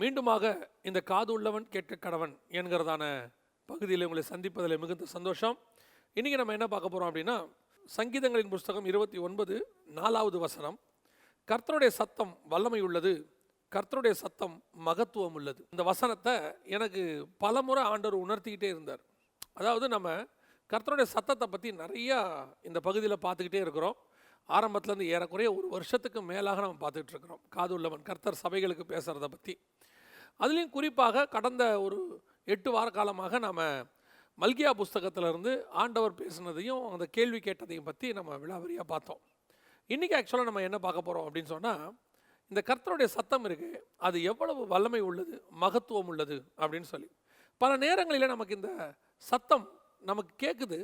மீண்டுமாக இந்த காது உள்ளவன் கேட்க கடவன் என்கிறதான பகுதியில் உங்களை சந்திப்பதில் மிகுந்த சந்தோஷம். இன்றைக்கி நம்ம என்ன பார்க்க போகிறோம் அப்படின்னா சங்கீதங்களின் புஸ்தகம் இருபத்தி ஒன்பது நாலாவது வசனம். கர்த்தருடைய சத்தம் வல்லமை உள்ளது கர்த்தருடைய சத்தம் மகத்துவம் உள்ளது. இந்த வசனத்தை எனக்கு பலமுறை ஆண்டவர் உணர்த்திக்கிட்டே இருந்தார். அதாவது நம்ம கர்த்தருடைய சத்தத்தை பற்றி நிறையா இந்த பகுதியில் பார்த்துக்கிட்டே இருக்கிறோம். ஆரம்பத்துலேருந்து ஏறக்குறைய ஒரு வருஷத்துக்கு மேலாக நம்ம பார்த்துக்கிட்டு இருக்கிறோம். காது உள்ளவன் கர்த்தர் சபைகளுக்கு பேசுகிறத பற்றி அதுலேயும் குறிப்பாக கடந்த ஒரு எட்டு வார காலமாக நாம் மல்கியா புஸ்தகத்திலிருந்து ஆண்டவர் பேசுனதையும் அந்த கேள்வி கேட்டதையும் பற்றி நம்ம விழாவரியாக பார்த்தோம். இன்றைக்கி ஆக்சுவலாக நம்ம என்ன பார்க்க போகிறோம் அப்படின்னு சொன்னால் இந்த கர்த்தருடைய சத்தம் இருக்குது அது எவ்வளவு வல்லமை உள்ளது மகத்துவம் உள்ளது அப்படின்னு சொல்லி. பல நேரங்களில் நமக்கு இந்த சத்தம் நமக்கு கேட்குது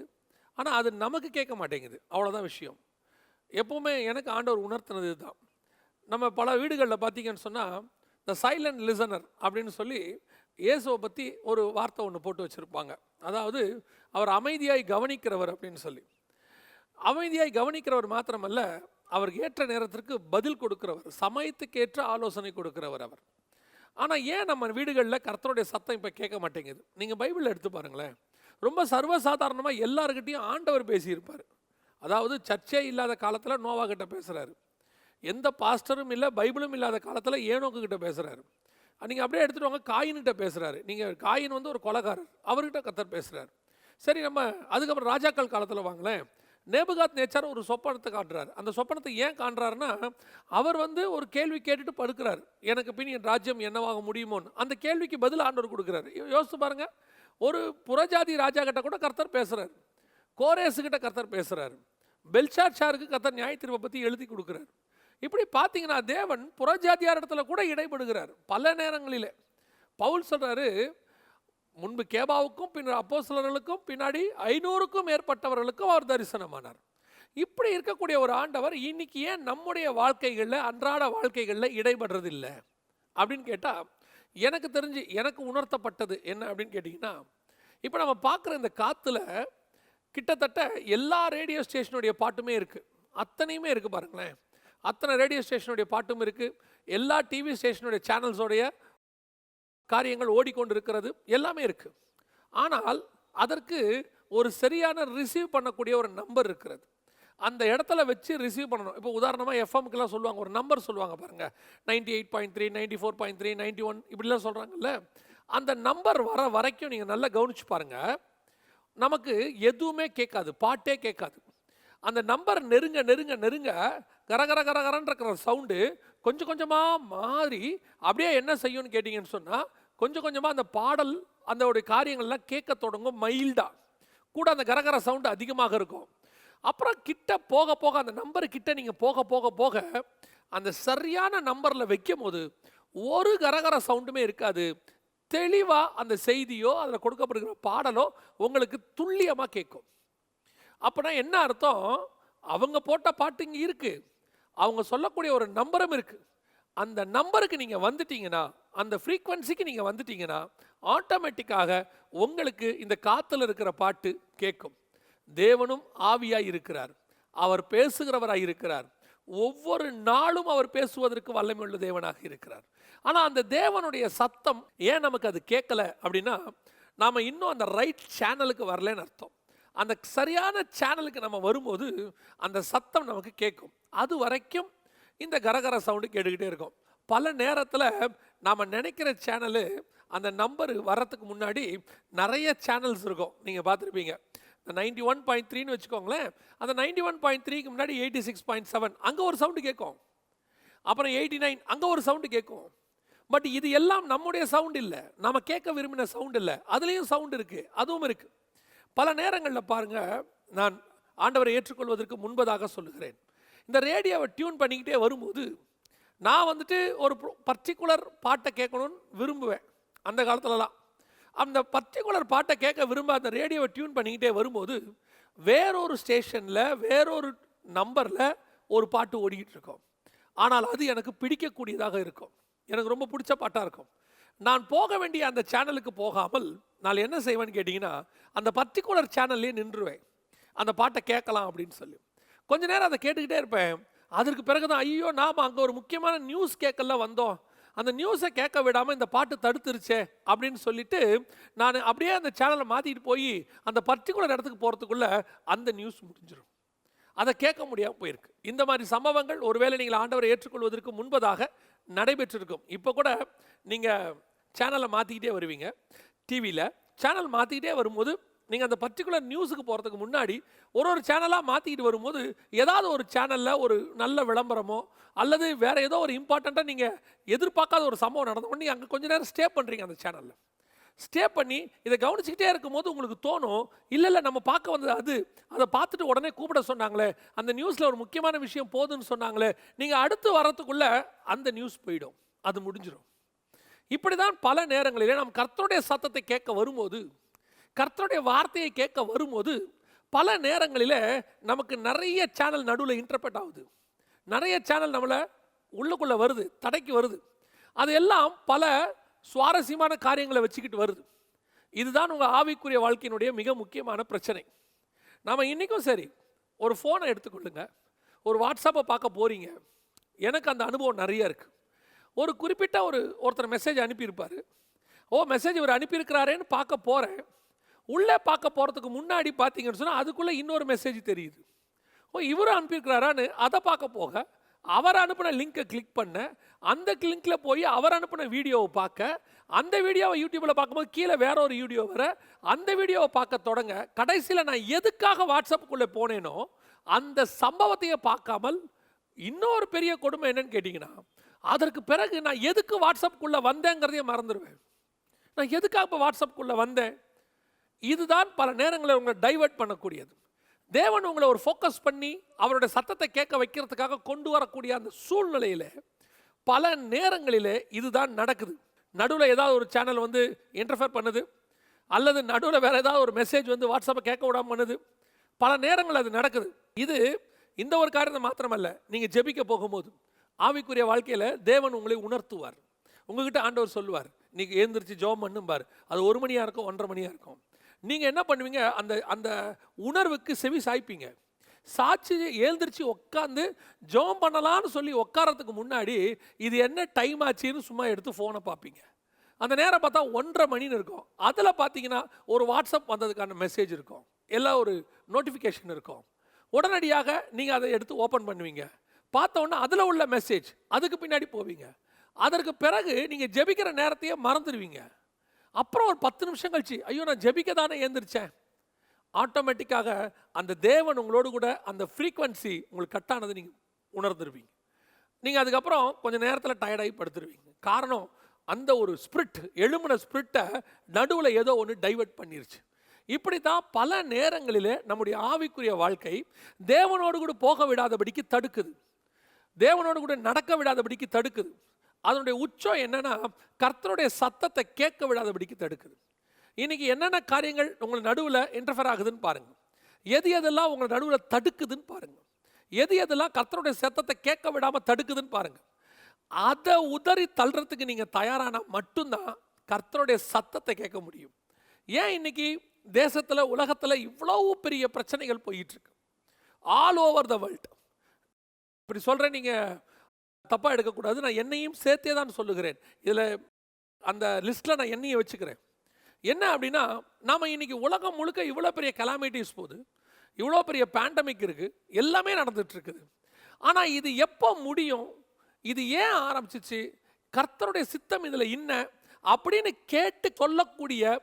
ஆனால் அது நமக்கு கேட்க மாட்டேங்குது. அவ்வளோதான் விஷயம். எப்போவுமே எனக்கு ஆண்டவர் உணர்த்தினது தான் நம்ம பல வீடுகளில் பார்த்தீங்கன்னு சொன்னால் த சைலண்ட் லிசனர் அப்படின்னு சொல்லி இயேசுவை பற்றி ஒரு வார்த்தை ஒன்று போட்டு வச்சுருப்பாங்க. அதாவது அவர் அமைதியாய் கவனிக்கிறவர் அப்படின்னு சொல்லி. அமைதியாய் கவனிக்கிறவர் மாத்திரமல்ல அவருக்கு ஏற்ற நேரத்திற்கு பதில் கொடுக்கிறவர் சமயத்துக்கு ஏற்ற ஆலோசனை கொடுக்கிறவர் அவர். ஆனால் ஏன் நம்ம வீடுகளில் கர்த்தருடைய சத்தம் இப்போ கேட்க மாட்டேங்குது? நீங்கள் பைபிளில் எடுத்து பாருங்களேன். ரொம்ப சர்வசாதாரணமாக எல்லாருக்கிட்டையும் ஆண்டவர் பேசியிருப்பார். அதாவது சர்ச்சே இல்லாத காலத்தில் நோவா கிட்ட பேசுகிறாரு எந்த பாஸ்டரும் இல்லை பைபிளும் இல்லாத காலத்தில் ஏனோக்குக்கிட்ட பேசுகிறாரு நீங்கள் அப்படியே எடுத்துகிட்டு வாங்க காயின்கிட்ட பேசுகிறாரு நீங்கள் காயின் வந்து ஒரு கொலகாரர் அவர்கிட்ட கத்தர் பேசுகிறார் சரி நம்ம அதுக்கப்புறம் ராஜாக்கள் காலத்தில் வாங்களேன். நேபுகாத் நேச்சார் ஒரு சொப்பனத்தை காட்டுறாரு. அந்த சொப்பனத்தை ஏன் காட்டுறாருன்னா அவர் வந்து ஒரு கேள்வி கேட்டுட்டு படுக்கிறார். எனக்கு பின் என் ராஜ்யம் என்னவாக முடியுமோன்னு. அந்த கேள்விக்கு பதில் ஆண்டவர் கொடுக்குறாரு. யோசித்து பாருங்கள் பாருங்க. ஒரு புறஜாதி ராஜா கிட்ட கூட கர்த்தர் பேசுகிறார் கோரேஸுக்கிட்ட கர்த்தர் பேசுகிறாரு பெல்ஷாட் ஷாருக்கு கர்த்தர் நியாய தீர்ப்பை பற்றி எழுதி கொடுக்குறாரு. இப்படி பார்த்தீங்கன்னா தேவன் புறஜாதியார் இடத்துல கூட இடைபடுகிறார் பல நேரங்களிலே. பவுல் சொல்கிறாரு முன்பு கேபாவுக்கும் பின்னர் அப்போஸ்தலர்களுக்கும் பின்னாடி ஐநூறுக்கும் மேற்பட்டவர்களுக்கும் அவர் தரிசனமானார். இப்படி இருக்கக்கூடிய ஒரு ஆண்டவர் இன்னைக்கு ஏன் நம்முடைய வாழ்க்கைகளில் அன்றாட வாழ்க்கைகளில் இடைபடுறதில்லை? அப்படின்னு கேட்டால் எனக்கு தெரிஞ்சு எனக்கு உணர்த்தப்பட்டது என்ன அப்படின்னு கேட்டிங்கன்னா இப்போ நம்ம பார்க்குற இந்த காற்றுல கிட்டத்தட்ட எல்லா ரேடியோ ஸ்டேஷனுடைய பாட்டுமே இருக்குது அத்தனையுமே இருக்குது பாருங்களேன். அத்தனை ரேடியோ ஸ்டேஷனுடைய பாட்டும் இருக்குது எல்லா டிவி ஸ்டேஷனுடைய சேனல்ஸோடைய காரியங்கள் ஓடிக்கொண்டு இருக்கிறது எல்லாமே இருக்குது ஆனால் அதற்கு ஒரு சரியான ரிசீவ் பண்ணக்கூடிய ஒரு நம்பர் இருக்கிறது. அந்த இடத்துல வச்சு ரிசீவ் பண்ணணும். இப்போ உதாரணமாக எஃப்எம்க்கெலாம் சொல்லுவாங்க. ஒரு நம்பர் சொல்லுவாங்க பாருங்க. Ninety eight point three ninety four point three ninety one இப்படிலாம் சொல்கிறாங்கல்ல அந்த நம்பர் வர வரைக்கும் நீங்கள் நல்லா கவனிச்சு பாருங்கள் நமக்கு எதுவுமே கேட்காது. பாட்டே கேட்காது. அந்த நம்பர் நெருங்க நெருங்க நெருங்க கரகர கரகரன்னு இருக்கிற சவுண்டு கொஞ்சம் கொஞ்சமாக மாறி அப்படியே என்ன செய்யும்னு கேட்டிங்கன்னு சொன்னால் கொஞ்சம் கொஞ்சமாக அந்த பாடல் அந்த காரியங்கள்லாம் கேட்க தொடங்கும் மைல்டாக கூட அந்த கரகர சவுண்டு அதிகமாக இருக்கும். அப்புறம் கிட்ட போக போக அந்த நம்பர் கிட்ட நீங்கள் போக போக போக அந்த சரியான நம்பரில் வைக்கும் போது ஒரு கரகர சவுண்டுமே இருக்காது. தெளிவாக அந்த செய்தியோ அதில் கொடுக்கப்படுகிற பாடலோ உங்களுக்கு துல்லியமாக கேட்கும். அப்போனா என்ன அர்த்தம்? அவங்க போட்ட பாட்டு இங்கே இருக்கு. அவங்க சொல்லக்கூடிய ஒரு நம்பரும் இருக்கு. அந்த நம்பருக்கு நீங்கள் வந்துட்டீங்கன்னா அந்த ஃப்ரீக்வன்சிக்கு நீங்கள் வந்துட்டீங்கன்னா ஆட்டோமேட்டிக்காக உங்களுக்கு இந்த காத்துல இருக்கிற பாட்டு கேட்கும். தேவனும் ஆவியாய் இருக்கிறார். அவர் பேசுகிறவராய் இருக்கிறார். ஒவ்வொரு நாளும் அவர் பேசுவதற்கு வல்லமையுள்ள தேவனாக இருக்கிறார். ஆனால் அந்த தேவனுடைய சத்தம் ஏன் நமக்கு அது கேட்கல அப்படின்னா நாம் இன்னும் அந்த ரைட் சேனலுக்கு வரலன்னு அர்த்தம். அந்த சரியான சேனலுக்கு நம்ம வரும்போது அந்த சத்தம் நமக்கு கேட்கும். அது வரைக்கும் இந்த கரகர சவுண்டு கேட்டுக்கிட்டே இருக்கும். பல நேரத்தில் நாம் நினைக்கிற சேனலு அந்த நம்பர் வர்றதுக்கு முன்னாடி நிறைய சேனல்ஸ் இருக்கும். நீங்கள் பார்த்துருப்பீங்க. இந்த நைன்டி ஒன் பாயிண்ட் த்ரீன்னு வச்சுக்கோங்களேன். அந்த நைன்டி ஒன் பாயிண்ட் த்ரீக்கு முன்னாடி எயிட்டி சிக்ஸ் பாயிண்ட் செவன் அங்கே ஒரு சவுண்டு கேட்கும். அப்புறம் எயிட்டி நைன் அங்கே ஒரு சவுண்டு கேட்கும். பட் இது எல்லாம் நம்முடைய சவுண்ட் இல்லை. நம்ம கேட்க விரும்பின சவுண்ட் இல்லை. அதுலேயும் சவுண்ட் இருக்குது அதுவும் இருக்குது பல நேரங்களில் பாருங்கள் நான் ஆண்டவரை ஏற்றுக்கொள்வதற்கு முன்பதாக சொல்லுகிறேன். இந்த ரேடியோவை டியூன் பண்ணிக்கிட்டே வரும்போது நான் வந்துட்டு ஒரு பர்டிகுலர் பாட்டை கேட்கணும்னு விரும்புவேன். அந்த காலத்துலலாம். அந்த பர்டிகுலர் பாட்டை கேட்க விரும்ப அந்த ரேடியோவை டியூன் பண்ணிக்கிட்டே வரும்போது வேறொரு ஸ்டேஷனில் வேறொரு நம்பரில் ஒரு பாட்டு ஓடிக்கிட்டு இருக்கோம். ஆனால் அது எனக்கு பிடிக்கக்கூடியதாக இருக்கும். எனக்கு ரொம்ப பிடிச்ச பாட்டாக இருக்கும். நான் போக வேண்டிய அந்த சேனலுக்கு போகாமல் நான் என்ன செய்வேன்னு கேட்டிங்கன்னா அந்த பர்டிகுலர் சேனல்லே நின்றுவேன். அந்த பாட்டை கேட்கலாம் அப்படின்னு சொல்லி. கொஞ்ச நேரம் அதை கேட்டுக்கிட்டே இருப்பேன். அதற்கு பிறகு தான் ஐயோ நாம் அங்கே ஒரு முக்கியமான நியூஸ் கேட்கல வந்தோம். அந்த நியூஸை கேட்க விடாமல் இந்த பாட்டு தடுத்துருச்சே அப்படின்னு சொல்லிட்டு நான் அப்படியே அந்த சேனலை மாற்றிட்டு போய் அந்த பர்டிகுலர் இடத்துக்கு போகிறதுக்குள்ளே அந்த நியூஸ் முடிஞ்சிடும் அதை கேட்க முடியாமல் போயிருக்கு. இந்த மாதிரி சம்பவங்கள் ஒருவேளை நீங்கள் ஆண்டவரை ஏற்றுக்கொள்வதற்கு முன்பதாக நடைபெற்றிருக்கும். இப்போ கூட நீங்கள் சேனலை மாற்றிக்கிட்டே வருவீங்க டிவியில் சேனல் மாற்றிக்கிட்டே வரும்போது நீங்கள் அந்த பர்டிகுலர் நியூஸுக்கு போகிறதுக்கு முன்னாடி ஒரு ஒரு சேனலாக மாற்றிக்கிட்டு வரும்போது ஏதாவது ஒரு சேனலில் ஒரு நல்ல விளம்பரமோ அல்லது வேறு ஏதோ ஒரு இம்பார்ட்டண்ட்டாக நீங்கள் எதிர்பார்க்காத ஒரு சம்பவம் நடந்த உடனே அங்கே கொஞ்ச நேரம் ஸ்டே பண்ணுறீங்க அந்த சேனலில் ஸ்டே பண்ணி இதை கவனிச்சுக்கிட்டே இருக்கும்போது உங்களுக்கு தோணும் இல்லை இல்லை நம்ம பார்க்க வந்தது அது. அதை பார்த்துட்டு உடனே கூப்பிட சொன்னாங்களே அந்த நியூஸில் ஒரு முக்கியமான விஷயம் போதுன்னு சொன்னாங்களே நீங்கள் அடுத்து வரத்துக்குள்ளே அந்த நியூஸ் போயிடும். அது முடிஞ்சிடும் இப்படி தான் பல நேரங்களிலே நாம் கர்த்தருடைய சத்தத்தை கேட்க வரும்போது கர்த்தருடைய வார்த்தையை கேட்க வரும்போது பல நேரங்களில் நமக்கு நிறைய சேனல் நடுவில் இன்டர்பிரட் ஆகுது. நிறைய சேனல் நம்மளை உள்ளுக்குள்ளே வருது தடைக்கு வருது. அது எல்லாம் பல சுவாரஸ்யமான காரியங்களை வச்சுக்கிட்டு வருது. இதுதான் உங்கள் ஆவிக்குரிய வாழ்க்கையினுடைய மிக முக்கியமான பிரச்சனை. நாம் இன்றைக்கும் சரி ஒரு ஃபோனை எடுத்துக்கொள்ளுங்க. ஒரு வாட்ஸ்அப்பை பார்க்க போகிறீங்க எனக்கு அந்த அனுபவம் நிறைய இருக்குது ஒரு குறிப்பிட்ட ஒரு ஒருத்தர் மெசேஜ் அனுப்பியிருப்பார். ஓ மெசேஜ் இவர் அனுப்பியிருக்கிறாரேன்னு பார்க்க போகிறேன் உள்ளே பார்க்க போகிறதுக்கு முன்னாடி பார்த்தீங்கன்னு சொன்னால் அதுக்குள்ளே இன்னொரு மெசேஜ் தெரியுது. ஓ இவரும் அனுப்பியிருக்கிறாரான்னு அதை பார்க்க போக அவர் அனுப்பின லிங்க்கை கிளிக் பண்ண. அந்த லிங்க்ல போய் அவர் அனுப்பின வீடியோவை பார்க்க. அந்த வீடியோவை யூடியூப்பில் பார்க்கும்போது கீழே வேற ஒரு வீடியோ வர. அந்த வீடியோவை பார்க்க தொடங்க. கடைசியில் நான் எதுக்காக வாட்ஸ்அப்புக்குள்ளே போனேனோ அந்த சம்பவத்தையே பார்க்காமல் இன்னொரு பெரிய கொடுமை என்னன்னு கேட்டிங்கன்னா அதற்கு பிறகு நான் எதுக்கு வாட்ஸ்அப்புக்குள்ளே வந்தேங்கிறதையே மறந்துடுவேன். நான் எதுக்காக இப்போ வாட்ஸ்அப்புக்குள்ளே வந்தேன்? இதுதான் பல நேரங்களில் உங்களை டைவர்ட் பண்ணக்கூடியது. தேவன் உங்களை ஒரு ஃபோக்கஸ் பண்ணி அவருடைய சத்தத்தை கேட்க வைக்கிறதுக்காக கொண்டு வரக்கூடிய அந்த சூழ்நிலையில் பல நேரங்களிலே இதுதான் நடக்குது. நடுவில் ஏதாவது ஒரு சேனல் வந்து இன்டர்ஃபேர் பண்ணுது. அல்லது நடுவில் வேறு ஏதாவது ஒரு மெசேஜ் வந்து வாட்ஸ்அப்பை கேட்க விடாமல் பண்ணுது. பல நேரங்கள் அது நடக்குது. இது இந்த ஒரு காரியத்தை மாத்திரமல்ல நீங்கள் ஜெபிக்க போகும்போது ஆவிக்குரிய வாழ்க்கையில் தேவன் உங்களை உணர்த்துவார். உங்ககிட்ட ஆண்டவர் சொல்லுவார். நீங்கள் எழுந்திரிச்சு ஜோம் பண்ணும்பார். அது ஒரு மணியாக இருக்கும் ஒன்றரை மணியாக இருக்கும். நீங்கள் என்ன பண்ணுவீங்க? அந்த அந்த உணர்வுக்கு செவி சாய்ப்பீங்க. சாட்சி எழுந்திரிச்சு உட்காந்து ஜோம் பண்ணலான்னு சொல்லி உட்காரத்துக்கு முன்னாடி இது என்ன டைம் ஆச்சுன்னு சும்மா எடுத்து ஃபோனை பார்ப்பீங்க. அந்த நேரம் பார்த்தா ஒன்றரை மணின்னு இருக்கும். அதில் பார்த்தீங்கன்னா ஒரு வாட்ஸ்அப் வந்ததுக்கான மெசேஜ் இருக்கும். எல்லா ஒரு நோட்டிஃபிகேஷன் இருக்கும். உடனடியாக நீங்கள் அதை எடுத்து ஓப்பன் பண்ணுவீங்க. பார்த்தோன்னே அதில் உள்ள மெசேஜ் அதுக்கு பின்னாடி போவீங்க. அதற்கு பிறகு நீங்கள் ஜெபிக்கிற நேரத்தையே மறந்துடுவீங்க. அப்புறம் ஒரு பத்து நிமிஷம் கழிச்சு ஐயோ நான் ஜெபிக்க தானே ஏந்திரிச்சேன். ஆட்டோமேட்டிக்காக அந்த தேவன் உங்களோடு கூட அந்த ஃப்ரீக்வன்சி உங்களுக்கு கட்டானதை நீங்கள் உணர்ந்துருவீங்க நீங்கள் அதுக்கப்புறம் கொஞ்சம் நேரத்தில் டயர்டாகி படுத்துருவீங்க. காரணம் அந்த ஒரு ஸ்பிரிட் எழுமின ஸ்பிரிட்டை நடுவில் ஏதோ ஒன்று டைவர்ட் பண்ணிருச்சு. இப்படி தான் பல நேரங்களிலே நம்முடைய ஆவிக்குரிய வாழ்க்கை தேவனோடு கூட போக விடாதபடிக்கு தடுக்குது. தேவனோடு கூட நடக்க விடாதபடிக்கு தடுக்குது. அதனுடைய உச்சம் என்னன்னா கர்த்தருடைய சத்தத்தை கேட்க விடாதபடிக்கு தடுக்குது. இன்னைக்கு என்னென்ன காரியங்கள் உங்களை நடுவில் இன்டர்ஃபர் ஆகுதுன்னு பாருங்கள் எது எதெல்லாம் உங்களை நடுவில் தடுக்குதுன்னு பாருங்கள் எது எதெல்லாம் கர்த்தருடைய சத்தத்தை கேட்க விடாமல் தடுக்குதுன்னு பாருங்கள் அதை உதறி தள்ளுறதுக்கு நீங்கள் தயாரானா மட்டும்தான் கர்த்தருடைய சத்தத்தை கேட்க முடியும். ஏன் இன்னைக்கு தேசத்தில் உலகத்தில் இவ்வளவு பெரிய பிரச்சனைகள் போயிட்டுருக்கு ஆல் ஓவர் த வேர்ல்ட் இப்படி சொல்கிறேன் நீங்கள் தப்பாக எடுக்கக்கூடாது. நான் என்னையும் சேர்த்தே தான் சொல்லுகிறேன். இதில் அந்த லிஸ்ட்டில் நான் என்னையும் வச்சுக்கிறேன். என்ன அப்படின்னா நாம் இன்றைக்கி உலகம் முழுக்க இவ்வளோ பெரிய கலாமிட்டிஸ் போகுது. இவ்வளோ பெரிய பேண்டமிக் இருக்குது எல்லாமே நடந்துகிட்ருக்குது ஆனால் இது எப்போ முடியும்? இது ஏன் ஆரம்பிச்சிச்சு? கர்த்தருடைய சித்தம் இதில் என்ன? அப்படின்னு கேட்டு கொள்ளக்கூடிய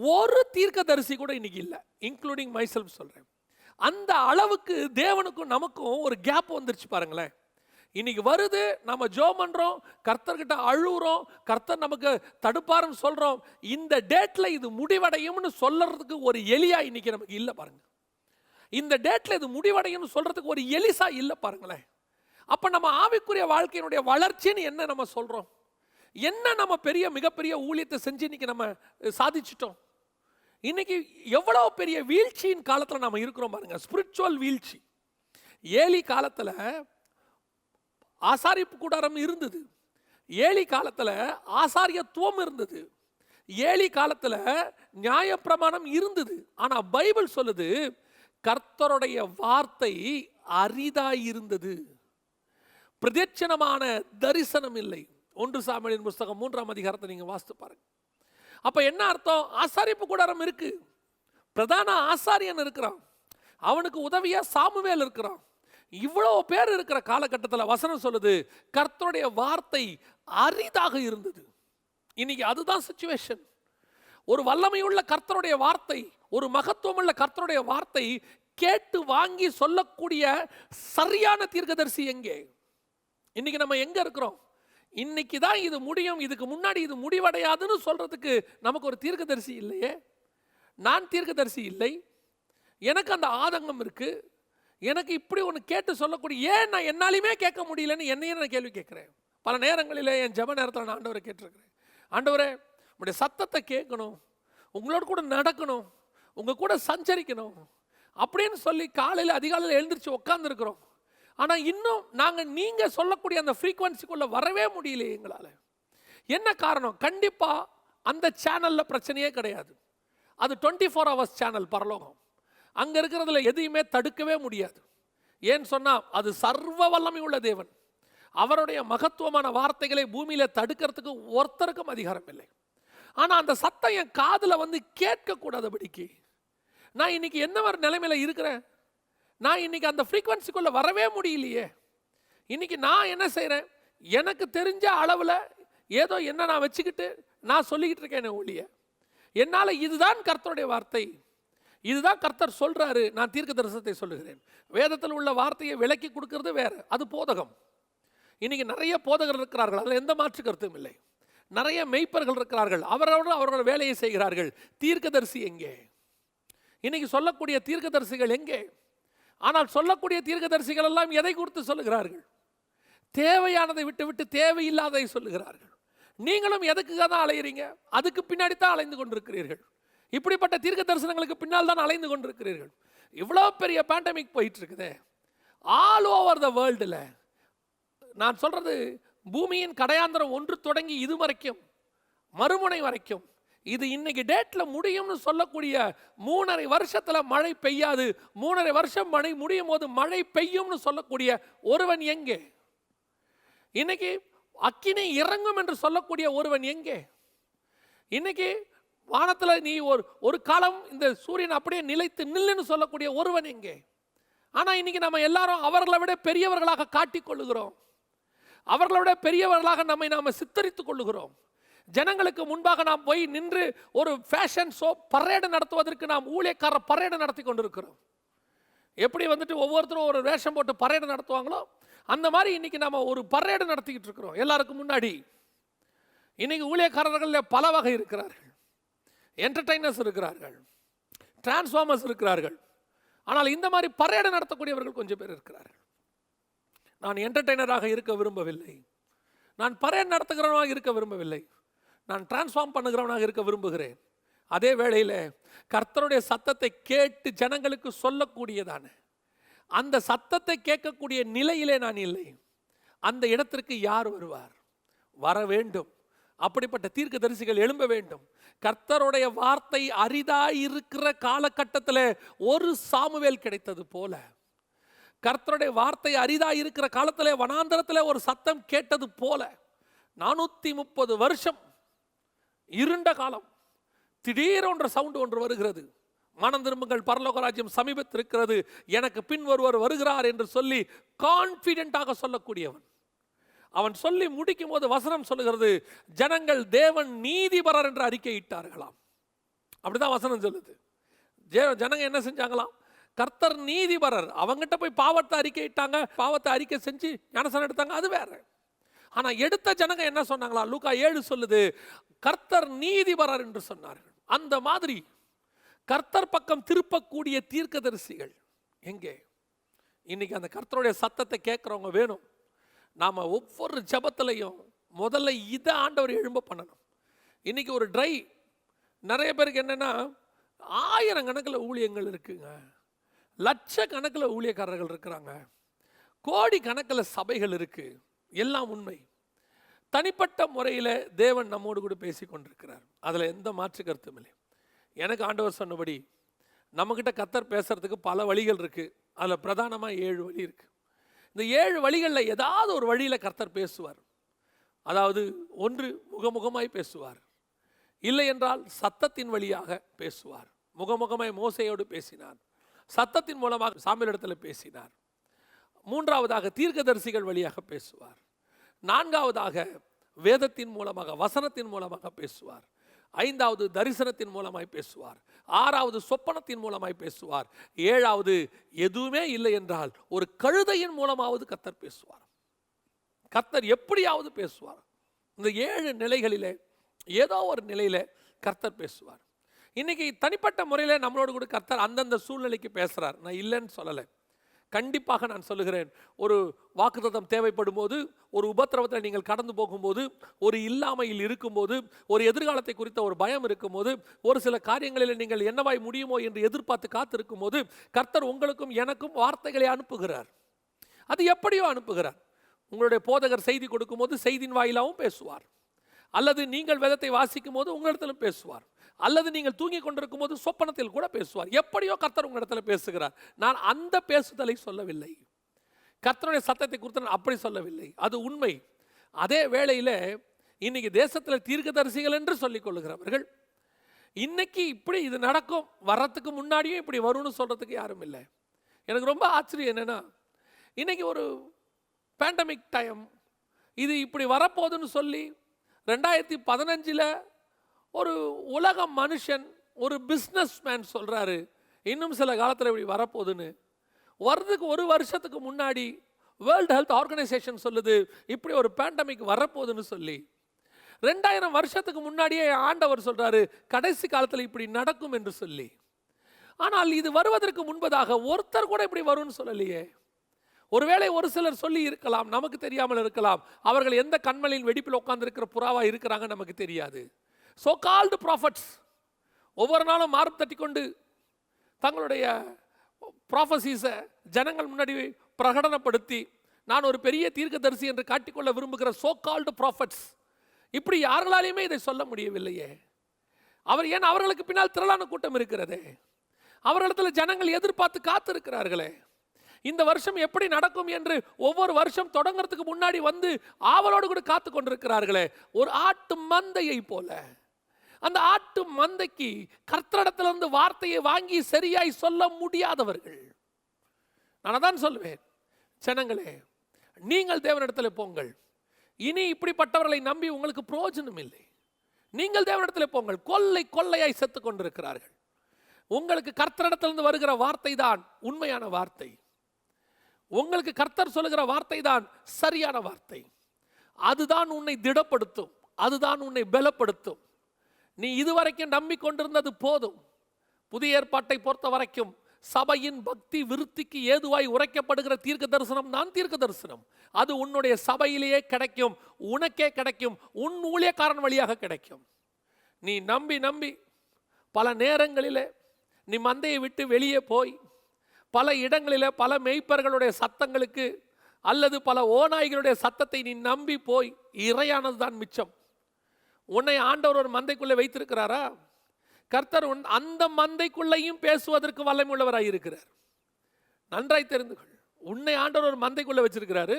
ஒரு தீர்க்கதரிசி கூட இன்றைக்கி இல்லை. இன்க்ளூடிங் மைசெல்ஃப் சொல்கிறேன் அந்த அளவுக்கு தேவனுக்கும் நமக்கும் ஒரு கேப் வந்துருச்சு பாருங்களேன். இன்னைக்கு வருது நம்ம ஜோ பண்ணுறோம் கர்த்தர்கிட்ட அழுகுறோம் கர்த்தர் நமக்கு தடுப்பாருன்னு சொல்கிறோம் இந்த டேட்ல இது முடிவடையும்னு சொல்றதுக்கு ஒரு எலியா இன்னைக்கு நமக்கு இல்லை பாருங்க. இந்த டேட்ல இது முடிவடையும்னு சொல்றதுக்கு ஒரு எலிசா இல்லை பாருங்களேன். அப்போ நம்ம ஆவிக்குரிய வாழ்க்கையினுடைய வளர்ச்சின்னு என்ன நம்ம சொல்றோம்? என்ன நம்ம பெரிய மிகப்பெரிய ஊழியத்தை செஞ்சு இன்னைக்கு நம்ம சாதிச்சிட்டோம்? இன்னைக்கு எவ்வளோ பெரிய வீழ்ச்சியின் காலத்துல நாம இருக்கிறோம் பாருங்க ஸ்பிரிச்சுவல் வீழ்ச்சி. ஏலி காலத்துல ஆசாரிப்பு கூடாரம் இருந்தது. ஏழி காலத்தில் ஆசாரியத்துவம் இருந்தது. ஏழி காலத்தில் நியாயப்பிரமாணம் இருந்தது. ஆனால் பைபிள் சொல்லுது கர்த்தருடைய வார்த்தை அரிதாய் இருந்தது பிரதட்சணமான தரிசனம் இல்லை. ஒன்று சாமியின் புஸ்தகம் மூன்றாம் அதிகாரத்தை நீங்கள் வாசித்து பாருங்க. அப்போ என்ன அர்த்தம்? ஆசாரிப்பு கூடாரம் இருக்குது பிரதான ஆசாரியன் இருக்கிறான். அவனுக்கு உதவியாக சாமுவேல் இருக்கிறான். இவ்வளோ பேர் இருக்கிற காலகட்டத்தில் வசனம் சொல்லுது கர்த்தருடைய வார்த்தை அரிதாக இருந்தது. இன்னைக்கு அதுதான் சுச்சுவேஷன் ஒரு வல்லமையுள்ள கர்த்தருடைய வார்த்தை ஒரு மகத்துவமுள்ள கர்த்தருடைய வார்த்தை கேட்டு வாங்கி சொல்லக்கூடிய சரியான தீர்க்கதரிசி எங்கே? இன்னைக்கு நம்ம எங்க இருக்கிறோம்? இன்னைக்கு தான் இது முடியும் இதுக்கு முன்னாடி இது முடிவடையாதுன்னு சொல்றதுக்கு நமக்கு ஒரு தீர்க்கதரிசி இல்லையே? நான் தீர்க்கதரிசி இல்லை. எனக்கு அந்த ஆதங்கம் இருக்குது எனக்கு இப்படி ஒன்று கேட்டு சொல்லக்கூடிய ஏன் நான் என்னாலையுமே கேட்க முடியலன்னு என்னையே நான் கேள்வி கேட்குறேன். பல நேரங்களில் என் ஜெப நேரத்தில் நான் ஆண்டவரை கேட்டிருக்கிறேன். ஆண்டவரே உங்களுடைய சத்தத்தை கேட்கணும். உங்களோட கூட நடக்கணும். உங்கள் கூட சஞ்சரிக்கணும். அப்படின்னு சொல்லி காலையில் அதிகாலையில் எழுந்திரிச்சு உட்காந்துருக்குறோம் ஆனால் இன்னும் நாங்கள் நீங்கள் சொல்லக்கூடிய அந்த ஃப்ரீக்குவன்சிக்குள்ளே வரவே முடியல எங்களால். என்ன காரணம்? கண்டிப்பாக அந்த சேனலில் பிரச்சனையே கிடையாது. அது டுவெண்ட்டி ஃபோர் ஹவர்ஸ் சேனல் பரலோகம். அங்கே இருக்கிறதுல எதையுமே தடுக்கவே முடியாது. ஏன்னு சொன்னால் அது சர்வ வல்லமை உள்ள தேவன். அவருடைய மகத்துவமான வார்த்தைகளை பூமியில் தடுக்கிறதுக்கு ஒருத்தருக்கும் அதிகாரம் இல்லை. ஆனால் அந்த சத்தம் என் காதில் வந்து கேட்கக்கூடாதபடிக்கு நான் இன்னைக்கு என்ன ஒரு நிலைமையில இருக்கிறேன்? நான் இன்னைக்கு அந்த ஃப்ரீக்வன்சிக்குள்ளே வரவே முடியலையே. இன்னைக்கு நான் என்ன செய்கிறேன் எனக்கு தெரிஞ்ச அளவில் ஏதோ என்ன நான் வச்சுக்கிட்டு நான் சொல்லிக்கிட்டு இருக்கேன் ஒழிய என்னால் இதுதான் கர்த்தருடைய வார்த்தை. இதுதான் கர்த்தர் சொல்கிறாரு நான் தீர்க்க தரிசனத்தை சொல்லுகிறேன். வேதத்தில் உள்ள வார்த்தையை விளக்கி கொடுக்கறது வேறு அது போதகம். இன்னைக்கு நிறைய போதகர் இருக்கிறார்கள் அதில் எந்த மாற்று கருத்தும் இல்லை. நிறைய மெய்ப்பர்கள் இருக்கிறார்கள் அவரோடு அவரோட வேலையை செய்கிறார்கள். தீர்க்கதரிசி எங்கே? இன்றைக்கி சொல்லக்கூடிய தீர்க்கதரிசிகள் எங்கே? ஆனால் சொல்லக்கூடிய தீர்க்கதரிசிகள் எல்லாம் எதை குறித்து சொல்லுகிறார்கள்? தேவையானதை விட்டு விட்டு தேவையில்லாததை சொல்லுகிறார்கள். நீங்களும் எதுக்குங்க தான் அலையிறீங்க? அதுக்கு பின்னாடி தான் அலைந்து கொண்டிருக்கிறீர்கள். இப்படிப்பட்ட தீர்க்க தரிசனங்களுக்கு பின்னால் தான் அலைந்து கொண்டிருக்கிறீர்கள். இவ்வளோ பெரிய பேண்டமிக் போயிட்டுருக்குதே. ஆல் ஓவர் த வேர்ல்டில் நான் சொல்கிறது பூமியின் கடையாந்திரம் ஒன்று தொடங்கி இது வரைக்கும் மறுமுனை வரைக்கும். இது இன்னைக்கு டேட்டில் முடியும்னு சொல்லக்கூடிய மூணரை வருஷத்தில் மழை பெய்யாது. மூணரை வருஷம் மழை முடியும் போது மழை பெய்யும்னு சொல்லக்கூடிய ஒருவன் எங்கே? இன்னைக்கு அக்கினி இறங்கும் என்று சொல்லக்கூடிய ஒருவன் எங்கே? இன்னைக்கு வானத்தில் நீ ஒரு ஒரு காலம் இந்த சூரியன் அப்படியே நிலைத்து நில்லுன்னு சொல்லக்கூடிய ஒருவன் எங்கே ஆனால் இன்றைக்கி நம்ம எல்லாரும் அவர்களை விட பெரியவர்களாக காட்டிக்கொள்ளுகிறோம் அவர்களை விட பெரியவர்களாக நம்மை நாம் சித்தரித்துக் கொள்ளுகிறோம். ஜனங்களுக்கு முன்பாக நாம் போய் நின்று ஒரு ஃபேஷன் ஷோ பரேடு நடத்துவதற்கு நாம் ஊழியக்கார பரேடு நடத்தி கொண்டிருக்கிறோம். எப்படி வந்துட்டு ஒவ்வொருத்தரும் ஒரு வேஷம் போட்டு பரேடு நடத்துவாங்களோ அந்த மாதிரி இன்றைக்கி நம்ம ஒரு பரேடு நடத்திக்கிட்டு இருக்கிறோம். எல்லாருக்கும் முன்னாடி. இன்றைக்கி ஊழியக்காரர்களில் பல வகை இருக்கிறார்கள். என்டர்டைனர்ஸ் இருக்கிறார்கள். டிரான்ஸ்ஃபார்மர்ஸ் இருக்கிறார்கள். ஆனால் இந்த மாதிரி பரேடு நடத்தக்கூடியவர்கள் கொஞ்சம் பேர் இருக்கிறார்கள். நான் என்டர்டைனராக இருக்க விரும்பவில்லை. நான் பரேடு நடத்துகிறவனாக இருக்க விரும்பவில்லை. நான் டிரான்ஸ்ஃபார்ம் பண்ணுகிறவனாக இருக்க விரும்புகிறேன். அதே வேளையில் கர்த்தருடைய சத்தத்தை கேட்டு ஜனங்களுக்கு சொல்லக்கூடியதான அந்த சத்தத்தை கேட்கக்கூடிய நிலையிலே நான் இல்லை. அந்த இடத்திற்கு யார் வருவார்? வர வேண்டும். அப்படிப்பட்ட தீர்க்க தரிசிகள் எழும்ப வேண்டும். கர்த்தருடைய வார்த்தை அரிதாய் இருக்கிற காலகட்டத்தில் ஒரு சாமுவேல் கிடைத்தது போல. கர்த்தருடைய வார்த்தை அரிதாய் இருக்கிற காலத்தில் வனாந்தரத்தில் ஒரு சத்தம் கேட்டது போல. நானூற்றி முப்பது வருஷம் இருண்ட காலம். திடீர் ஒன்ற சவுண்டு ஒன்று வருகிறது. மனம் திரும்புங்கள் பரலோகராஜ்யம் சமீபத்திருக்கிறது. சமீபத்தில் இருக்கிறது எனக்கு பின் ஒருவர் வருகிறார் என்று சொல்லி கான்ஃபிடென்ட்டாக சொல்லக்கூடியவன். அவன் சொல்லி முடிக்கும் போது வசனம் சொல்லுகிறது ஜனங்கள் தேவன் நீதிபரர் என்று அறிக்கையிட்டார்களாம் அப்படிதான் வசனம் சொல்லுது. ஜனங்க என்ன செஞ்சாங்களாம்? கர்த்தர் நீதிபரர். அவங்ககிட்ட போய் பாவத்தை அறிக்கையிட்டாங்க பாவத்தை அறிக்கை செஞ்சு ஞானசனம் எடுத்தாங்க அது வேற. ஆனால் எடுத்த ஜனங்க என்ன சொன்னாங்களா? லூக்கா ஏழு சொல்லுது கர்த்தர் நீதிபரர் என்று சொன்னார்கள். அந்த மாதிரி கர்த்தர் பக்கம் திருப்பக்கூடிய தீர்க்கதரிசிகள் எங்கே? இன்னைக்கு அந்த கர்த்தருடைய சத்தத்தை கேட்குறவங்க வேணும். நாம் ஒவ்வொரு ஜபத்துலையும் முதல்ல இதை ஆண்டவர் எழும்ப பண்ணணும். இன்றைக்கி ஒரு ட்ரை நிறைய பேருக்கு என்னென்னா ஆயிரக்கணக்கில் ஊழியங்கள் இருக்குங்க. லட்சக்கணக்கில் ஊழியக்காரர்கள் இருக்கிறாங்க. கோடி கணக்கில் சபைகள் இருக்குது எல்லாம் உண்மை. தனிப்பட்ட முறையில் தேவன் நம்மோடு கூட பேசி கொண்டிருக்கிறார். அதில் எந்த மாற்று கருத்தும் இல்லை. எனக்கு ஆண்டவர் சொன்னபடி நம்மக்கிட்ட கத்தர் பேசுகிறதுக்கு பல வழிகள் இருக்குது அதில் பிரதானமாக ஏழு வழி இருக்குது இந்த ஏழு வழிகளில் ஏதாவது ஒரு வழியில் கர்த்தர் பேசுவார். அதாவது ஒன்று முகமுகமாய் பேசுவார். இல்லை என்றால் சத்தத்தின் வழியாக பேசுவார். முகமுகமாய் மோசையோடு பேசினார். சத்தத்தின் மூலமாக சாமியிடத்தில் பேசினார். மூன்றாவதாக தீர்க்கதரிசிகள் வழியாக பேசுவார். நான்காவதாக வேதத்தின் மூலமாக வசனத்தின் மூலமாக பேசுவார். ஐந்தாவது தரிசனத்தின் மூலமாய் பேசுவார். ஆறாவது சொப்பனத்தின் மூலமாய் பேசுவார். ஏழாவது எதுவுமே இல்லை என்றால் ஒரு கழுதையின் மூலமாவது கத்தர் பேசுவார். கர்த்தர் எப்படியாவது பேசுவார். இந்த ஏழு நிலைகளிலே ஏதோ ஒரு நிலையில் கர்த்தர் பேசுவார். இன்றைக்கி தனிப்பட்ட முறையில் நம்மளோடு கூட கர்த்தர் அந்தந்த சூழ்நிலைக்கு பேசுகிறார் நான் இல்லைன்னு சொல்லலை. கண்டிப்பாக நான் சொல்லுகிறேன். ஒரு வாக்குத்தத்தம் தேவைப்படும் போது ஒரு உபத்திரவத்தில் நீங்கள் கடந்து போகும்போது ஒரு இல்லாமையில் இருக்கும்போது ஒரு எதிர்காலத்தை குறித்த ஒரு பயம் இருக்கும்போது ஒரு சில காரியங்களில் நீங்கள் என்னவாய் முடியுமோ என்று எதிர்பார்த்து காத்திருக்கும் போது கர்த்தர் உங்களுக்கும் எனக்கும் வார்த்தைகளை அனுப்புகிறார். அது எப்படியோ அனுப்புகிறார். உங்களுடைய போதகர் செய்தி கொடுக்கும்போது செய்தியின் வாயிலாகவும் பேசுவார். அல்லது நீங்கள் வேதத்தை வாசிக்கும் போது உங்களிடத்திலும் பேசுவார். அல்லது நீங்கள் தூங்கி கொண்டிருக்கும் போது சொப்பனத்தில் கூட பேசுவார். எப்படியோ கர்த்தர் உங்களிடத்தில் பேசுகிறார். நான் அந்த பேசுதலை சொல்லவில்லை. கர்த்தருடைய சத்தத்தை குறித்து நான் அப்படி சொல்லவில்லை. அது உண்மை. அதே வேளையில் இன்னைக்கு தேசத்தில் தீர்க்கதரிசிகள் என்று சொல்லிக் கொள்கிறவர்கள் இன்னைக்கு இப்படி இது நடக்கும் வர்றதுக்கு முன்னாடியும் இப்படி வரும்னு சொல்கிறதுக்கு யாரும் இல்லை. எனக்கு ரொம்ப ஆச்சரியம் என்னென்னா இன்றைக்கி ஒரு பேண்டமிக் டைம் இது இப்படி வரப்போகுதுன்னு சொல்லி ரெண்டாயிரத்தி பதினஞ்சில் ஒரு உலக மனுஷன் ஒரு பிஸ்னஸ் மேன் சொல்கிறாரு இன்னும் சில காலத்தில் இப்படி வரப்போகுதுன்னு. வர்றதுக்கு ஒரு வருஷத்துக்கு முன்னாடி வேர்ல்டு ஹெல்த் ஆர்கனைசேஷன் சொல்லுது இப்படி ஒரு பேண்டமிக் வரப்போகுதுன்னு சொல்லி. ரெண்டாயிரம் வருஷத்துக்கு முன்னாடியே ஆண்டவர் சொல்கிறாரு கடைசி காலத்தில் இப்படி நடக்கும் என்று சொல்லி. ஆனால் இது வருவதற்கு முன்பதாக ஒருத்தர் கூட இப்படி வரும்னு சொல்லலையே. ஒருவேளை ஒரு சிலர் சொல்லி இருக்கலாம் நமக்கு தெரியாமல் இருக்கலாம் அவர்கள் எந்த கண்மலையின் வெடிப்பில் உட்கார்ந்து இருக்கிற புறாவா இருக்கிறாங்க நமக்கு தெரியாது. சோ கால்டு ப்ராஃபட்ஸ் ஒவ்வொரு நாளும் மார்பு தட்டி கொண்டு தங்களுடைய ப்ராஃபஸீஸை ஜனங்கள் முன்னாடி பிரகடனப்படுத்தி நான் ஒரு பெரிய தீர்க்கதரிசி என்று காட்டிக்கொள்ள விரும்புகிற சோ கால்டு ப்ராஃபட்ஸ் இப்படி யார்களாலையுமே இதை சொல்ல முடியவில்லையே. அவர் ஏன் அவர்களுக்கு பின்னால் திரளான கூட்டம் இருக்கிறதே? அவர்களிடத்தில் ஜனங்கள் எதிர்பார்த்து காத்திருக்கிறார்களே. இந்த வருஷம் எப்படி நடக்கும் என்று ஒவ்வொரு வருஷம் தொடங்குறதுக்கு முன்னாடி வந்து ஆவலோடு கூட காத்து கொண்டிருக்கிறார்களே ஒரு ஆட்டு மந்தையை போல. அந்த ஆட்டு மந்தைக்கு கர்த்தரிடத்திலிருந்து வார்த்தையை வாங்கி சரியாய் சொல்ல முடியாதவர்கள். நான் தான் சொல்லுவேன். ஜனங்களே நீங்கள் தேவனிடத்தில் போங்கள். இனி இப்படிப்பட்டவர்களை நம்பி உங்களுக்கு பிரயோஜனம் இல்லை. நீங்கள் தேவனிடத்தில் போங்கள். கொள்ளை கொள்ளையாய் செத்து கொண்டிருக்கிறார்கள். உங்களுக்கு கர்த்தரிடத்திலிருந்து வருகிற வார்த்தை தான் உண்மையான வார்த்தை. உங்களுக்கு கர்த்தர் சொல்லுகிற வார்த்தை தான் சரியான வார்த்தை. அதுதான் உன்னை திடப்படுத்தும். அதுதான் உன்னை பலப்படுத்தும். நீ இதுவரைக்கும் நம்பிக்கொண்டிருந்தது போதும். புதிய ஏற்பாட்டை பொறுத்த வரைக்கும் சபையின் பக்தி விருத்திக்கு ஏதுவாய் உரைக்கப்படுகிற தீர்க்க தரிசனம் தான் தீர்க்க தரிசனம் அது உன்னுடைய சபையிலேயே கிடைக்கும் உனக்கே கிடைக்கும் உன் ஊழியக்காரன் வழியாக கிடைக்கும். நீ நம்பி நம்பி பல நேரங்களிலே நீ மந்தையை விட்டு வெளியே போய் பல இடங்களில் பல மெய்ப்பர்களுடைய சத்தங்களுக்கு அல்லது பல ஓநாய்களுடைய சத்தத்தை நீ நம்பி போய் இறையானது தான் மிச்சம். உன்னை ஆண்டவர் ஒரு மந்தைக்குள்ளே வைத்திருக்கிறாரா? கர்த்தர் உன் அந்த மந்தைக்குள்ளேயும் பேசுவதற்கு வல்லமையுள்ளவராய் இருக்கிறார். நன்றாய் தெரிந்து கொள். உன்னை ஆண்டவர் ஒரு மந்தைக்குள்ளே வச்சிருக்கிறாரு.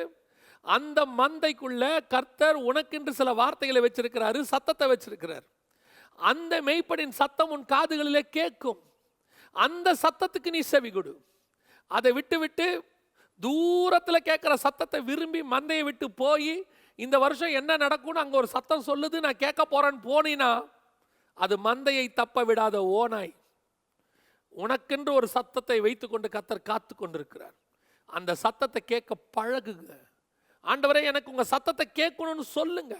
அந்த மந்தைக்குள்ள கர்த்தர் உனக்கென்று சில வார்த்தைகளை வச்சிருக்கிறாரு சத்தத்தை வச்சிருக்கிறார். அந்த மெய்ப்படின் சத்தம் உன் காதுகளிலே கேட்கும். அந்த சத்தத்துக்கு நீ செவி கொடு. அதை விட்டு விட்டு தூரத்தில் கேட்குற சத்தத்தை விரும்பி மந்தையை விட்டு போய் இந்த வருஷம் என்ன நடக்கும்னு அங்கே ஒரு சத்தம் சொல்லுது நான் கேட்க போகிறேன்னு போனீனா அது மந்தையை தப்ப விடாத ஓனாய் உனக்கென்று ஒரு சத்தத்தை வைத்துக்கொண்டு கத்தர் காத்து கொண்டிருக்கிறார். அந்த சத்தத்தை கேட்க பழகுங்க. ஆண்டவரே எனக்கு உங்கள் சத்தத்தை கேட்கணும்னு சொல்லுங்க.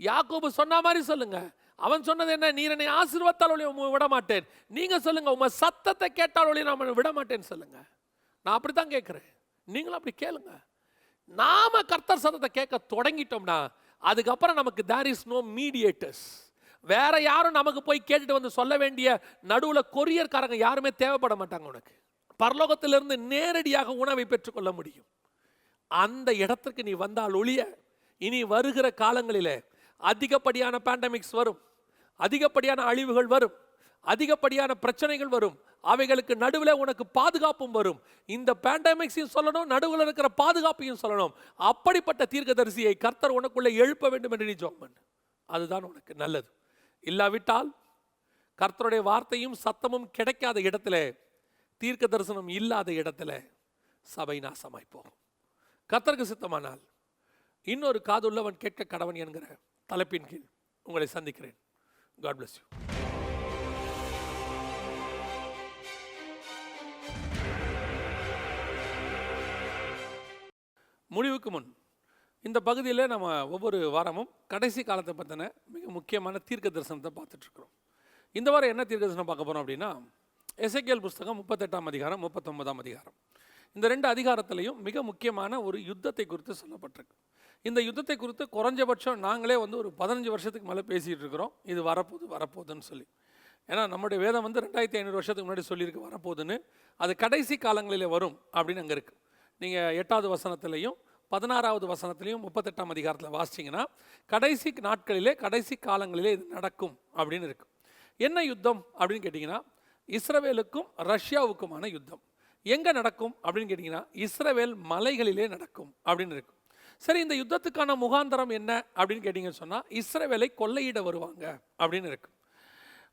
யாக்கோபு சொன்ன மாதிரி சொல்லுங்க. அவன் சொன்னது என்ன? நீர் என்னை ஆசீர்வத்தால் ஒளி விட மாட்டேன் நீங்கள் சொல்லுங்க உங்கள் சத்தத்தை கேட்டால் ஒளி நான் விட மாட்டேன்னு சொல்லுங்க. நான் அப்படித்தான் கேட்குறேன். நீங்களும் அப்படி கேளுங்க. நாம கர்த்தர் சத்தத்தை கேட்க தொடங்கிட்டோம்னா அதுக்கப்புறம் நமக்கு தேர் இஸ் நோ மீடியேட்டர்ஸ் வேற யாரும் நமக்கு போய் கேட்டுட்டு வந்து சொல்ல வேண்டிய நடுவில் கொரியர்காரங்க யாருமே தேவைப்பட மாட்டாங்க உனக்கு. பரலோகத்திலிருந்து நேரடியாக உணவை பெற்றுக்கொள்ள முடியும். அந்த இடத்துக்கு நீ வந்தால் ஒழிய இனி வருகிற காலங்களில் அதிகப்படியான பேண்டமிக்ஸ் வரும். அதிகப்படியான அழிவுகள் வரும். அதிகப்படியான பிரச்சனைகள் வரும். அவைகளுக்கு நடுவில் உனக்கு பாதுகாப்பும் வரும். இந்த பேண்டமிக்ஸையும் சொல்லணும் நடுவில் இருக்கிற பாதுகாப்பையும் சொல்லணும். அப்படிப்பட்ட தீர்க்கதரிசியை கர்த்தர் உனக்குள்ளே எழுப்ப வேண்டும் என்று நீ ஜோம் அதுதான் உனக்கு நல்லது. இல்லாவிட்டால் கர்த்தருடைய வார்த்தையும் சத்தமும் கிடைக்காத இடத்துல தீர்க்க தரிசனம் இல்லாத இடத்துல சபை நாசமாய் போகும். கர்த்தருக்கு சித்தமானால் இன்னொரு காதுள்ளவன் கேட்க கடவன் என்கிற தலைப்பின் கீழ் உங்களை சந்திக்கிறேன். காட் பிளஸ் யூ முடிவுக்கு முன். இந்த பகுதியில் நம்ம ஒவ்வொரு வாரமும் கடைசி காலத்தை பற்றின மிக முக்கியமான தீர்க்க தரிசனத்தை பார்த்துட்ருக்குறோம் இந்த வாரம் என்ன தீர்க்க தரிசனம் பார்க்க போகிறோம் அப்படின்னா எசைக்கியல் புஸ்தகம் முப்பத்தெட்டாம் அதிகாரம் முப்பத்தொன்பதாம் அதிகாரம். இந்த ரெண்டு அதிகாரத்திலையும் மிக முக்கியமான ஒரு யுத்தத்தை குறித்து சொல்லப்பட்டிருக்கு. இந்த யுத்தத்தை குறித்து குறைஞ்சபட்சம் நாங்களே வந்து ஒரு பதினஞ்சு வருஷத்துக்கு மேலே பேசிகிட்டு இருக்கிறோம். இது வரப்போகுது வரப்போகுதுன்னு சொல்லி. ஏன்னா நம்முடைய வேதம் வந்து ரெண்டாயிரத்தி ஐநூறு வருஷத்துக்கு முன்னாடி சொல்லியிருக்கு வரப்போகுதுன்னு. அது கடைசி காலங்களிலே வரும் அப்படின்னு அங்கே இருக்குது நீங்கள் எட்டாவது வசனத்துலேயும் பதினாறாவது வசனத்திலையும் முப்பத்தெட்டாம் அதிகாரத்தில் வாசிச்சிங்கன்னா கடைசி நாட்களிலே கடைசி காலங்களிலே இது நடக்கும் அப்படின்னு இருக்கு. என்ன யுத்தம் அப்படின்னு கேட்டிங்கன்னா இஸ்ரவேலுக்கும் ரஷ்யாவுக்குமான யுத்தம். எங்கே நடக்கும் அப்படின்னு கேட்டிங்கன்னா இஸ்ரவேல் மலைகளிலே நடக்கும் அப்படின்னு இருக்கு. சரி இந்த யுத்தத்துக்கான முகாந்தரம் என்ன அப்படின்னு கேட்டிங்கன்னு சொன்னால் இஸ்ரவேலை கொள்ளையிட வருவாங்க அப்படின்னு இருக்கு.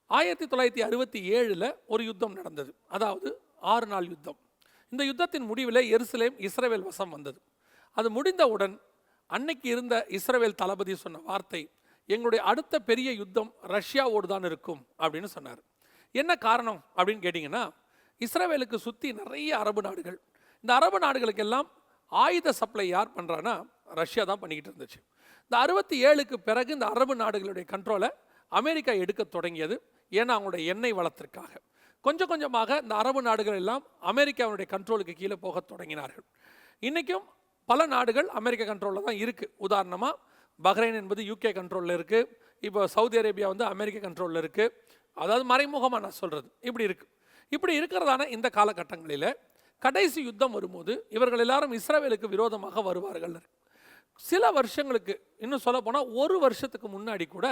ஆயிரத்தி தொள்ளாயிரத்தி அறுபத்தி ஏழில் ஒரு யுத்தம் நடந்தது. அதாவது ஆறு நாள் யுத்தம். இந்த யுத்தத்தின் முடிவில் எருசலேம் இஸ்ரவேல் வசம் வந்தது. அது முடிந்தவுடன் அன்னைக்கு இருந்த இஸ்ரவேல் தளபதி சொன்ன வார்த்தை எங்களுடைய அடுத்த பெரிய யுத்தம் ரஷ்யாவோடு தான் இருக்கும் அப்படின்னு சொன்னார். என்ன காரணம் அப்படின்னு கேட்டிங்கன்னா இஸ்ரேவேலுக்கு சுற்றி நிறைய அரபு நாடுகள். இந்த அரபு நாடுகளுக்கெல்லாம் ஆயுத சப்ளை யார் பண்ணுறான்னா ரஷ்யா தான் பண்ணிக்கிட்டு இருந்துச்சு. இந்த அறுபத்தி ஏழுக்கு பிறகு இந்த அரபு நாடுகளுடைய கண்ட்ரோலை அமெரிக்கா எடுக்க தொடங்கியது. ஏன்னா அவங்களுடைய எண்ணெய் வளத்திற்காக. கொஞ்சம் கொஞ்சமாக இந்த அரபு நாடுகள் எல்லாம் அமெரிக்காவுடைய கண்ட்ரோலுக்கு கீழே போக தொடங்கினார்கள். இன்றைக்கும் பல நாடுகள் அமெரிக்க கண்ட்ரோலில் தான் இருக்குது உதாரணமாக பஹ்ரைன் என்பது யூகே கண்ட்ரோலில் இருக்குது இப்போ சவுதி அரேபியா வந்து அமெரிக்க கண்ட்ரோலில் இருக்குது அதாவது மறைமுகமாக நான் சொல்கிறது இப்படி இருக்குது இப்படி இருக்கிறதான இந்த காலகட்டங்களில் கடைசி யுத்தம் வரும்போது இவர்கள் எல்லாரும் இஸ்ரவேலுக்கு விரோதமாக வருவார்கள். சில வருஷங்களுக்கு இன்னும் சொல்ல போனால் ஒரு வருஷத்துக்கு முன்னாடி கூட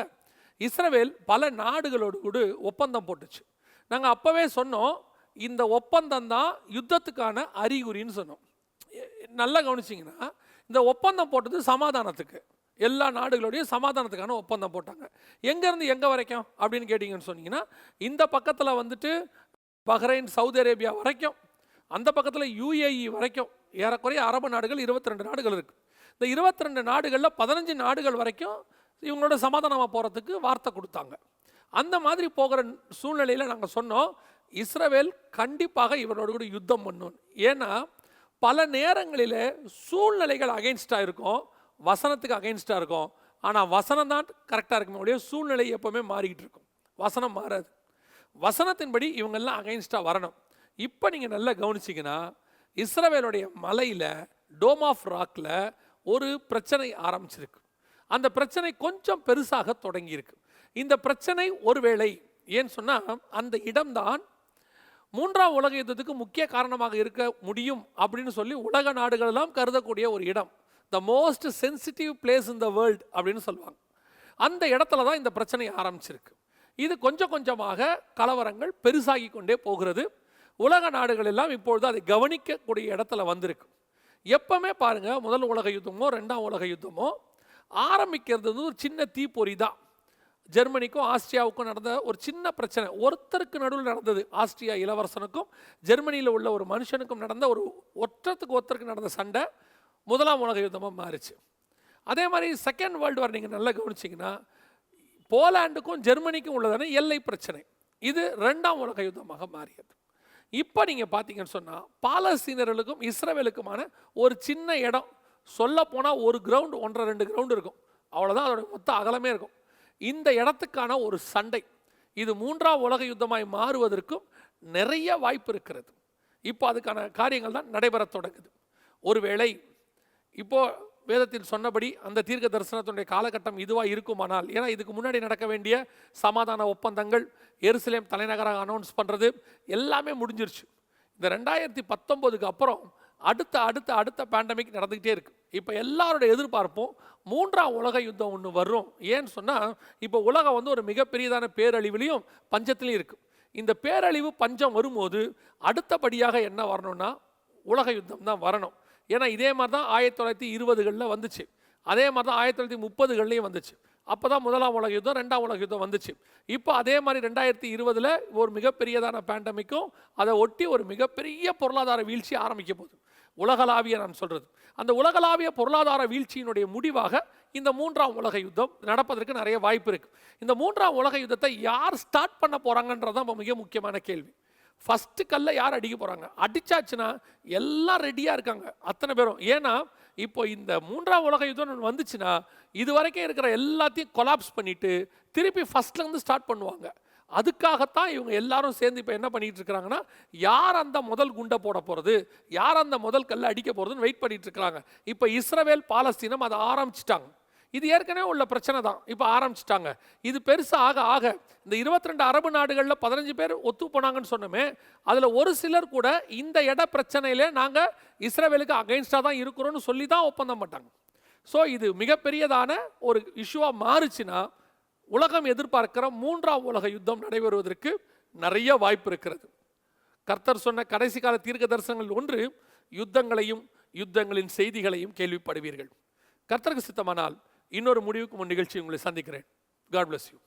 இஸ்ரவேல் பல நாடுகளோடு கூட ஒப்பந்தம் போட்டுச்சு. நாங்கள் அப்போவே சொன்னோம் இந்த ஒப்பந்தம் தான் யுத்தத்துக்கான அறிகுறின்னு சொன்னோம். நல்லா கவனிச்சிங்கன்னா இந்த ஒப்பந்தம் போட்டது சமாதானத்துக்கு. எல்லா நாடுகளோடையும் சமாதானத்துக்கான ஒப்பந்தம் போட்டாங்க. எங்கேருந்து எங்கே வரைக்கும் அப்படின்னு கேட்டிங்கன்னு சொன்னீங்கன்னா இந்த பக்கத்தில் வந்துட்டு பஹ்ரைன் சவுதி அரேபியா வரைக்கும் அந்த பக்கத்தில் யுஏஇ வரைக்கும் ஏறக்குறைய அரபு நாடுகள் 22 நாடுகள் இருக்குது இந்த 22 நாடுகளில் பதினஞ்சு நாடுகள் வரைக்கும் இவங்களோட சமாதானமாக போகிறதுக்கு வார்த்தை கொடுத்தாங்க. அந்த மாதிரி போகிற சூழ்நிலையில் நாங்கள் சொன்னோம் இஸ்ரவேல் கண்டிப்பாக இவரோட கூட யுத்தம் பண்ணும். ஏன்னா பல நேரங்களில் சூழ்நிலைகள் அகைன்ஸ்டாக இருக்கும் வசனத்துக்கு அகைன்ஸ்டாக இருக்கும். ஆனால் வசனம் தான் கரெக்டாக இருக்குமே ஒழிய சூழ்நிலை எப்போவுமே மாறிக்கிட்டு இருக்கும். வசனம் மாறாது. வசனத்தின்படி இவங்கெல்லாம் அகைன்ஸ்டாக வரணும். இப்போ நீங்கள் நல்லா கவனிச்சிங்கன்னா இஸ்ரவேலுடைய மலையில் டோம் ஆஃப் ராக்கில் ஒரு பிரச்சனை ஆரம்பிச்சிருக்கு. அந்த பிரச்சனை கொஞ்சம் பெருசாக தொடங்கியிருக்கு. இந்த பிரச்சனை ஒருவேளை ஏன்னு சொன்னால் அந்த இடம்தான் மூன்றாம் உலக யுத்தத்துக்கு முக்கிய காரணமாக இருக்க முடியும் அப்படின்னு சொல்லி உலக நாடுகள் எல்லாம் கருதக்கூடிய ஒரு இடம். The most sensitive place in the world அப்படின்னு சொல்லுவாங்க. அந்த இடத்துல தான் இந்த பிரச்சனை ஆரம்பிச்சிருக்கு. இது கொஞ்சம் கொஞ்சமாக கலவரங்கள் பெருசாகி கொண்டே போகிறது. உலக நாடுகள் எல்லாம் இப்பொழுது அதை கவனிக்கக்கூடிய இடத்துல வந்திருக்கு. எப்பவுமே பாருங்க முதல் உலக யுத்தமோ ரெண்டாம் உலக யுத்தமோ ஆரம்பிக்கிறது வந்து ஒரு சின்ன தீப்பொறி தான். ஜெர்மனிக்கும் ஆஸ்திரியாவுக்கும் நடந்த ஒரு சின்ன பிரச்சனை. ஒருத்தருக்கு நடுவில் நடந்தது ஆஸ்திரியா இளவரசனுக்கும் ஜெர்மனியில் உள்ள ஒரு மனுஷனுக்கும் நடந்த ஒரு ஒற்றத்துக்கு ஒருத்தருக்கு நடந்த சண்டை முதலாம் உலக யுத்தமாக மாறிச்சு. அதே மாதிரி செகண்ட் வேர்ல்டு வார் நீங்கள் நல்லா கவனிச்சிங்கன்னா போலாண்டுக்கும் ஜெர்மனிக்கும் உள்ளதான எல்லை பிரச்சனை. இது ரெண்டாம் உலக யுத்தமாக மாறியது. இப்போ நீங்கள் பார்த்தீங்கன்னு சொன்னால் பாலஸ்தீனர்களுக்கும் இஸ்ரேலுக்குமான ஒரு சின்ன இடம். சொல்ல போனால் ஒரு கிரவுண்டு ஒன்றரை ரெண்டு கிரவுண்டு இருக்கும். அவ்வளோதான் அதோட மொத்த அகலமே இருக்கும். இந்த இடத்துக்கான ஒரு சண்டை. இது மூன்றாம் உலக யுத்தமாய் மாறுவதற்கும் நிறைய வாய்ப்பு இருக்கிறது. இப்போ அதுக்கான காரியங்கள் தான் நடைபெறத் தொடங்குது. ஒருவேளை இப்போ வேதத்தில் சொன்னபடி அந்த தீர்க்க தரிசனத்தினுடைய காலகட்டம் இதுவாக இருக்குமானால் ஏன்னா இதுக்கு முன்னாடி நடக்க வேண்டிய சமாதான ஒப்பந்தங்கள் எருசலேம் தலைநகராக அனௌன்ஸ் பண்ணுறது எல்லாமே முடிஞ்சிருச்சு. இந்த ரெண்டாயிரத்தி பத்தொம்போதுக்கு அப்புறம் அடுத்த அடுத்த அடுத்த பேண்டமிக் நடந்துக்கிட்டே இருக்குது இப்போ எல்லாரோட எதிர்பார்ப்பும் மூன்றாம் உலக யுத்தம் ஒன்று வரும். ஏன்னு சொன்னால் இப்போ உலகம் வந்து ஒரு மிகப்பெரியதான பேரழிவுலையும் பஞ்சத்துலேயும் இருக்குது இந்த பேரழிவு பஞ்சம் வரும்போது அடுத்தபடியாக என்ன வரணும்னா உலக யுத்தம் தான் வரணும். ஏன்னா இதே மாதிரி தான் ஆயிரத்தி தொள்ளாயிரத்தி இருபதுகளில் வந்துச்சு. அதே மாதிரி தான் ஆயிரத்தி தொள்ளாயிரத்தி முப்பதுகள்லையும் வந்துச்சு. அப்போ தான் முதலாம் உலக யுத்தம் ரெண்டாம் உலக யுத்தம் வந்துச்சு. இப்போ அதே மாதிரி ரெண்டாயிரத்தி இருபதில் ஒரு மிகப்பெரியதான பேண்டமிக்கும் அதை ஒட்டி ஒரு மிகப்பெரிய பொருளாதார வீழ்ச்சி ஆரம்பிக்க போகுது. உலகளாவிய நான் சொல்கிறது அந்த உலகளாவிய பொருளாதார வீழ்ச்சியினுடைய முடிவாக இந்த மூன்றாம் உலக யுத்தம் நடப்பதற்கு நிறைய வாய்ப்பு இருக்குது இந்த மூன்றாம் உலக யுத்தத்தை யார் ஸ்டார்ட் பண்ண போகிறாங்கன்றது தான் மிக முக்கியமான கேள்வி. ஃபஸ்ட்டு கல்ல யார் அடிக்க போகிறாங்க அடிச்சாச்சுன்னா எல்லாம் ரெடியாக இருக்காங்க அத்தனை பேரும். ஏன்னா இப்போ இந்த மூன்றாம் உலக யுத்தம் வந்துச்சுன்னா இது வரைக்கும் இருக்கிற எல்லாத்தையும் கொலாப்ஸ் பண்ணிவிட்டு திருப்பி ஃபஸ்ட்லேருந்து ஸ்டார்ட் பண்ணுவாங்க. அதுக்காகத்தான் இவங்க எல்லாரும் சேர்ந்து இப்போ என்ன பண்ணிட்டு இருக்கிறாங்கன்னா யார் அந்த முதல் குண்டை போட போகிறது யார் அந்த முதல் கல்லை அடிக்க போகிறதுன்னு வெயிட் பண்ணிட்டு இருக்கிறாங்க. இப்போ இஸ்ரவேல் பாலஸ்தீனம் அதை ஆரம்பிச்சிட்டாங்க. இது ஏற்கனவே உள்ள பிரச்சனை தான். இப்போ ஆரம்பிச்சிட்டாங்க. இது பெருசாக ஆக ஆக இந்த 22 அரபு நாடுகளில் பதினஞ்சு பேர் ஒத்து போனாங்கன்னு சொன்னோமே அதில் ஒரு சிலர் கூட இந்த இட பிரச்சனையில நாங்கள் இஸ்ரேவேலுக்கு அகைன்ஸ்டாக தான் இருக்கிறோன்னு சொல்லி தான் ஒப்பந்தம் பண்ணாங்க. ஸோ இது மிகப்பெரியதான ஒரு இஷ்யூவாக மாறுச்சுன்னா உலகம் எதிர்பார்க்கிற மூன்றாம் உலக யுத்தம் நடைபெறுவதற்கு நிறைய வாய்ப்பு இருக்கிறது. கர்த்தர் சொன்ன கடைசி கால தீர்க்க தரிசனங்கள் ஒன்று யுத்தங்களையும் யுத்தங்களின் செய்திகளையும் கேள்விப்படுவீர்கள். கர்த்தருக்கு சித்தமானால் இன்னொரு முடிவுக்கு முன் நிகழ்ச்சி உங்களை சந்திக்கிறேன். God bless you